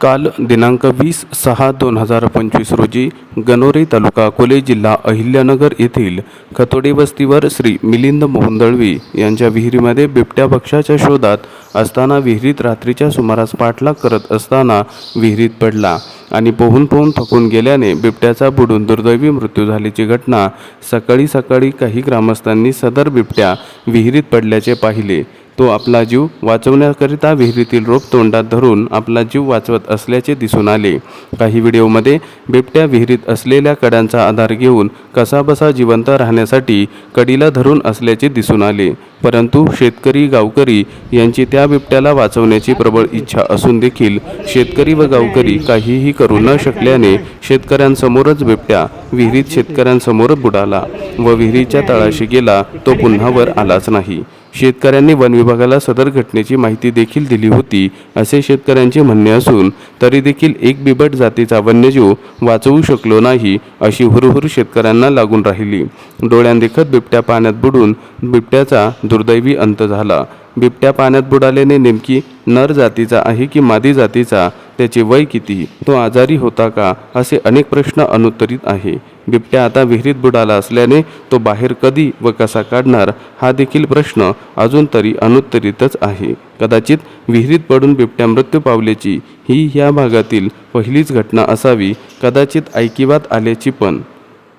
काल दिनांक वीस सहा दोन हजार पंचवीस रोजी गणोरे तालुका अकोले जिल्हा अहिल्यानगर येथील खतोडे वस्तीवर श्री मिलिंद मोहन दळवी यांच्या विहिरीमध्ये बिबट्या पक्षाच्या शोधात असताना विहिरीत रात्रीच्या सुमारास पाठलाग करत असताना विहिरीत पडला आणि पोहून पोहून थकून गेल्याने बिबट्याचा बुडून दुर्दैवी मृत्यू झाल्याची घटना सकाळी सकाळी काही ग्रामस्थांनी सदर बिबट्या विहिरीत पडल्याचे पाहिले. तो आपला जीव वाचवण्याकरिता विहिरीतील रोप तोंडात धरून आपला जीव वाचवत असल्याचे दिसून आले. काही व्हिडिओमध्ये बिबट्या विहिरीत असलेल्या कड्यांचा आधार घेऊन कसाबसा जिवंत राहण्यासाठी कडीला धरून असल्याचे दिसून आले. परंतु शेतकरी गावकरी यांची त्या बिबट्याला वाचवण्याची प्रबळ इच्छा असून देखील शेतकरी व गावकरी काहीही करू न शकल्याने शेतकऱ्यांसमोरच बिबट्या विहिरीत शेतकऱ्यांसमोर बुडाला व विहिरीच्या तळाशी गेला तो पुन्हा वर आलाच नाही. शेतकऱ्यांनी वन विभागाला सदर घटनेची माहिती देखील दिली होती असे शेतकऱ्यांचे म्हणणे असून तरी देखील एक बिबट जातीचा वन्यजीव वाचवू शकलो नाही अशी हुरहुर शेतकऱ्यांना लागून राहिली. डोळ्यांदेखत बिबट्या पाण्यात बुडून बिबट्याचा दुर्दैवी अंत झाला. बिबट्या पाण्यात बुडाल्याने नेमकी नर जातीचा आहे की मादी जातीचा त्याचे वय किती तो आजारी होता का असे अनेक प्रश्न अनुत्तरित आहे. बिबट्या आता विहिरीत बुडाला असल्याने तो बाहेर कधी व कसा काढणार हा देखील प्रश्न अजून तरी अनुत्तरितच आहे. कदाचित विहिरीत पडून बिबट्या मृत्यू पावल्याची ही ह्या भागातील पहिलीच घटना असावी कदाचित ऐकिवात आल्याची पण.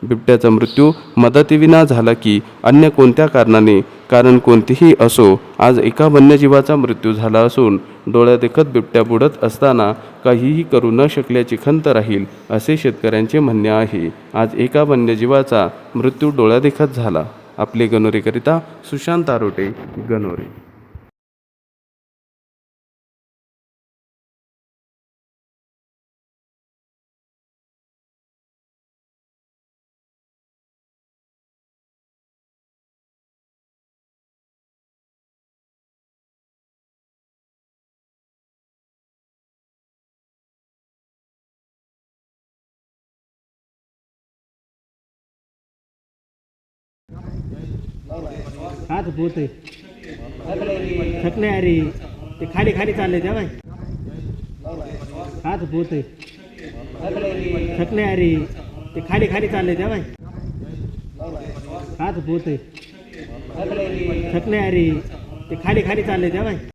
बिबट्याचा मृत्यू मदतीविना झाला की अन्य कोणत्या कारणाने? कारण कोणतीही असो आज एका वन्यजीवाचा मृत्यू झाला असून डोळ्यादेखत बिबट्या बुडत असताना काहीही करू न शकल्याची खंत राहील असे शेतकऱ्यांचे म्हणणे आहे. आज एका वन्यजीवाचा मृत्यू डोळ्यादेखत झाला. आपले गणोरेकरिता सुशांत आरोटे गणोरे. हात पोहते थकले अरे ते खाली खाली चालले त्या बाय हात पोहते थकले अरे ते खाली खाली चालले त्या बाय हात पोहते थकले अरे ते खाली खाली चालले त्या बाय